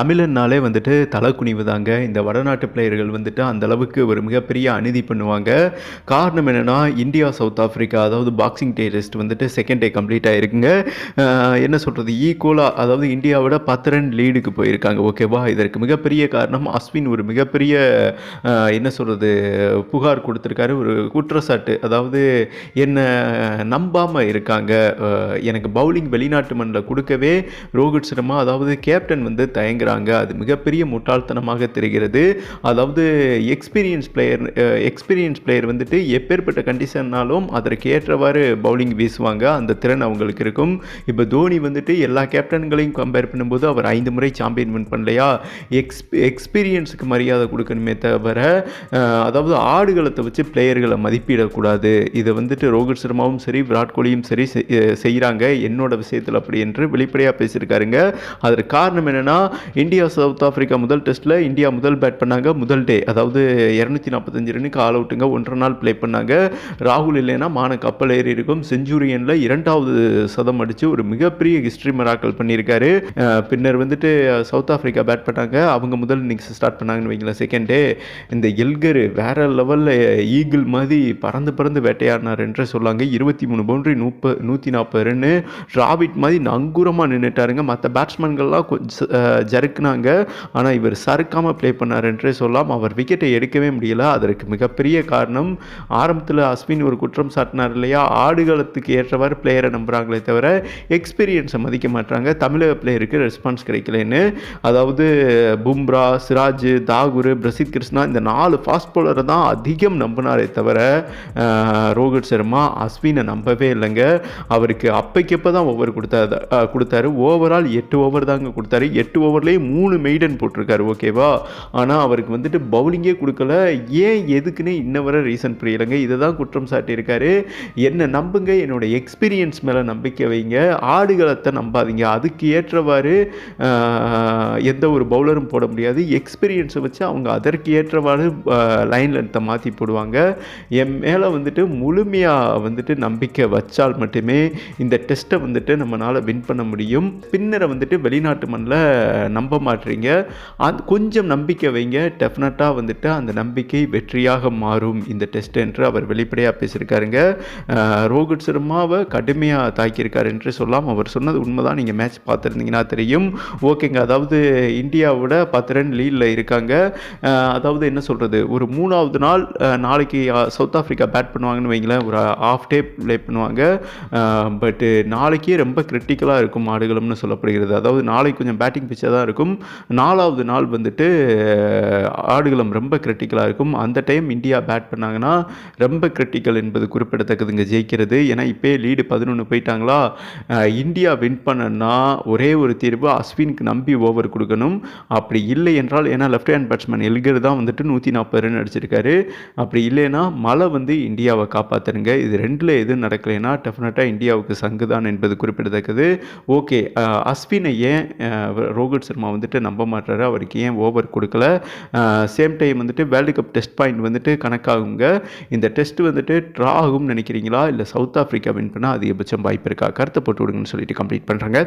தமிழன்னாலே வந்துட்டு தலை குனிவுதாங்க இந்த வடநாட்டு பிளேயர்கள் வந்துட்டு அந்த அளவுக்கு ஒரு மிகப்பெரிய அநீதி பண்ணுவாங்க. காரணம் என்னென்னா இந்தியா சவுத் ஆஃப்ரிக்கா அதாவது பாக்ஸிங் டே டெஸ்ட் வந்துட்டு செகண்ட் டே கம்ப்ளீட் ஆகிருக்குங்க என்ன சொல்கிறது ஈக்குவலாக அதாவது இந்தியாவோட பத்து ரன் லீடுக்கு போயிருக்காங்க. ஓகேவா இதற்கு மிகப்பெரிய காரணம் அஸ்வின் ஒரு மிகப்பெரிய என்ன சொல்கிறது புகார் கொடுத்துருக்காரு. ஒரு குற்றச்சாட்டு. அதாவது என்னை நம்பாமல் இருக்காங்க. எனக்கு பவுலிங் வெளிநாட்டு மண்ணில் கொடுக்கவே ரோஹித் சர்மா. அதாவது கேப்டன் வந்து அப்படிங்கிறாங்க. அது மிகப்பெரிய முட்டாள்தனமாக தெரிகிறது. அதாவது எக்ஸ்பீரியன்ஸ் பிளேயர் எக்ஸ்பீரியன்ஸ் பிளேயர் வந்துட்டு எப்பேற்பட்ட கண்டிஷன்னாலும் அதற்கு ஏற்றவாறு பவுலிங் வீசுவாங்க. அந்த திறன் அவங்களுக்கு இருக்கும். இப்போ தோனி வந்துட்டு எல்லா கேப்டன்களையும் கம்பேர் பண்ணும்போது அவர் ஐந்து முறை சாம்பியன் வின் பண்ணலையா? எக்ஸ் எக்ஸ்பீரியன்ஸுக்கு மரியாதை கொடுக்கணுமே தவிர அதாவது ஆடுகளத்தை வச்சு பிளேயர்களை மதிப்பிடக்கூடாது. இதை வந்துட்டு ரோஹித் சர்மாவும் சரி விராட் கோலியும் சரி செய்கிறாங்க என்னோட விஷயத்தில் அப்படி என்று வெளிப்படையாக பேசியிருக்காருங்க. அதற்கு காரணம் என்னென்னா இந்தியா சவுத் ஆஃப்ரிக்கா முதல் டெஸ்ட்டில் இந்தியா முதல் பேட் பண்ணாங்க முதல் டே அதாவது இரநூத்தி நாற்பத்தஞ்சு ரன்னுக்கு ஆல் அவுட்டுங்க ஒன்றரை நாள் ப்ளே பண்ணாங்க. ராகுல் இல்லைன்னா மான கப்பல் ஏறி இருக்கும். செஞ்சுரியனில் இரண்டாவது சதம் அடித்து ஒரு மிகப்பெரிய ஹிஸ்ட்ரி மராக்கல் பண்ணியிருக்காரு. பின்னர் வந்துட்டு சவுத் ஆஃப்ரிக்கா பேட் பண்ணாங்க. அவங்க முதல் இன்னிங்ஸ் ஸ்டார்ட் பண்ணாங்கன்னு வைங்களேன் செகண்ட் டே இந்த எல்கர் வேற லெவலில் ஈகிள் மாதிரி பறந்து பறந்து வேட்டையாடினார் என்று சொல்லாங்க. இருபத்தி மூணு பவுண்ட்ரி நூப்ப நூற்றி நாற்பது ரன்னு டிராவிட் மாதிரி நங்கூரமாக நின்றுட்டாருங்க மற்ற பேட்ஸ்மேன்கள்லாம் கொஞ்சம் அஹ், ஆனால் இவர் சறுக்காமல் ப்ளே பண்ணார் என்றே சொல்லலாம். அவர் விக்கெட்டை எடுக்கவே முடியல. அதற்கு மிகப்பெரிய காரணம் ஆரம்பத்தில் அஸ்வின் ஒரு குற்றம் சாட்டினார் இல்லையா? ஆடுகளத்துக்கு ஏற்றவாறு பிளேயரை நம்புகிறாங்களே தவிர எக்ஸ்பீரியன்ஸை மதிக்க மாட்டாங்க தமிழக பிளேயருக்கு ரெஸ்பான்ஸ் கிடைக்கலன்னு. அதாவது பும்ரா சிராஜ் தாகூர் பிரசித் கிருஷ்ணா இந்த நாலு ஃபாஸ்ட் போலரை தான் அதிகம் நம்பினாரே தவிர ரோஹித் சர்மா அஸ்வினை நம்பவே இல்லைங்க. அவருக்கு அப்பைக்கப்போ தான் ஓவர் கொடுத்தாரு கொடுத்தாரு. ஓவரால் எட்டு ஓவர் தாங்க கொடுத்தாரு. எட்டு ஓவர்லேயே மூணு மெய்டன் போட்டிருக்காரு ஓகேவா ஆனால் அவருக்கு வந்துட்டு பவுலிங்கே கொடுக்கல. ஏன் எதுக்குன்னு இன்ன வரை ரீசன் புரியலைங்க. இதை தான் குற்றம் சாட்டியிருக்காரு. என்ன நம்புங்க. என்னோட எக்ஸ்பீரியன்ஸ் மேலே நம்பிக்கை வைங்க. ஆடுகளத்தை நம்பாதீங்க. அதுக்கு ஏற்றவாறு எந்த ஒரு பவுலரும் போட முடியாது. எக்ஸ்பீரியன்ஸை வச்சு அவங்க அதற்கு ஏற்றவாறு லைன் லென்த்தை மாற்றி போடுவாங்க. என் மேலே வந்துட்டு முழுமையாக வந்துட்டு நம்பிக்கை வச்சால் மட்டுமே இந்த டெஸ்ட்டை வந்துட்டு நம்மளால் வின் பண்ண முடியும். பின்னரை வந்துட்டு வெளிநாட்டு மண்ணில் நம்ப மாட்டீங்க அந் கொஞ்சம் நம்பிக்கை வைங்க. டெஃபினட்டாக வந்துட்டு அந்த நம்பிக்கை வெற்றியாக மாறும். இந்த டெஸ்ட் என்று அவர் வெளிப்படையாக பேசியிருக்காருங்க. ரோஹித் சர்மாவை கடுமையாக தாக்கியிருக்காரு என்று சொல்லாம். அவர் சொன்னது உண்மைதான். நீங்கள் மேட்ச் பார்த்துருந்தீங்கன்னா தெரியும். ஓகேங்க அதாவது இந்தியாவோட பத்து ரன் லீடில் இருக்காங்க. அதாவது என்ன சொல்கிறது ஒரு மூணாவது நாள் நாளைக்கு சவுத் ஆஃப்ரிக்கா பேட் பண்ணுவாங்கன்னு வைங்களேன். ஒரு ஆஃப் டே ப்ளே பண்ணுவாங்க. பட்டு நாளைக்கே ரொம்ப கிரிட்டிக்கலாக இருக்கும் ஆடுகளம்னு சொல்லப்படுகிறது. அதாவது நாளைக்கு கொஞ்சம் பேட்டிங் பிச்சாக தான் இருக்கும். நாலாவது நாள் வந்துட்டு ஆடுகளம் ரொம்ப கிரிட்டிக்கலாக இருக்கும். அந்த டைம் இந்தியா பேட் பண்ணாங்கன்னா ரொம்ப கிரிட்டிக்கல் என்பது குறிப்பிடத்தக்கதுங்க. ஜெயிக்கிறது. ஏன்னா இப்போயே லீடு பதினொன்று போயிட்டாங்களா? இந்தியா வின் பண்ணனா ஒரே ஒரு தீர்வு அஸ்வினுக்கு நம்பி ஓவர் கொடுக்கணும். அப்படி இல்லை என்றால் ஏன்னா லெஃப்ட் ஹேண்ட் பேட்ஸ்மேன் எல்கர் தான் வந்துட்டு நூற்றி நாற்பது ரன் அடிச்சிருக்காரு. அப்படி இல்லைன்னா மழை வந்து இந்தியாவை காப்பாற்றுருங்க இது ரெண்டில் எதுவும் நடக்கலைன்னா டெஃபினட்டாக இந்தியாவுக்கு சங்கு தான் என்பது குறிப்பிடத்தக்கது. ஓகே அஸ்வினை ஏன் ரோஹித் சர்மா வந்துட்டு நம்ப மாட்டாரு அவருக்கு ஏன் ஓவர் கொடுக்கல? சேம் டைம் வந்துட்டு வேர்ல்டு கப் டெஸ்ட் பாயிண்ட் வந்துட்டு கணக்காகுங்க. இந்த டெஸ்ட் வந்துட்டு ட்ரா ஆகும்னு நினைக்கிறீங்களா? இல்லை சவுத் ஆஃப்ரிக்கா வின் பண்ணால் அதிகபட்சம் வாய்ப்பு இருக்கா? கருத்தை போட்டு விடுங்கன்னு சொல்லிட்டு கம்ப்ளீட் பண்ணுறாங்க